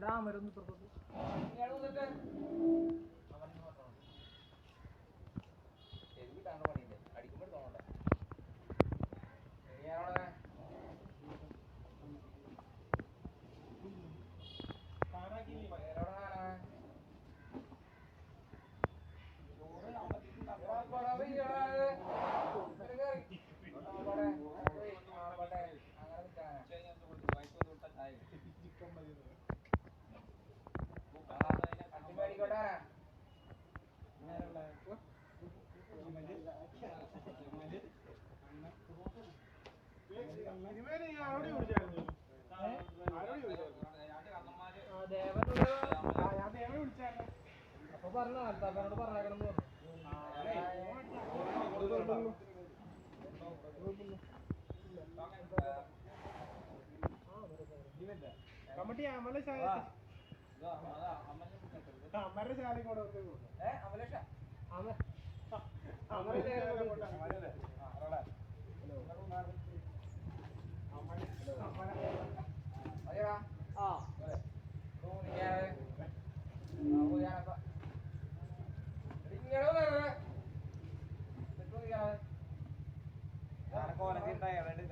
എടാ മരുന്ന് തുറക്കത്ത് അപ്പൊ പറഞ്ഞു അൽത്താഫനോട് പറഞ്ഞേക്കണം കമ്മിറ്റി അമല ശാല അമ്മരുടെ ശാലയും കൂടെ ഒന്ന് പോകും അമ അമരുടെ ശാല അല്ലെങ്കിൽ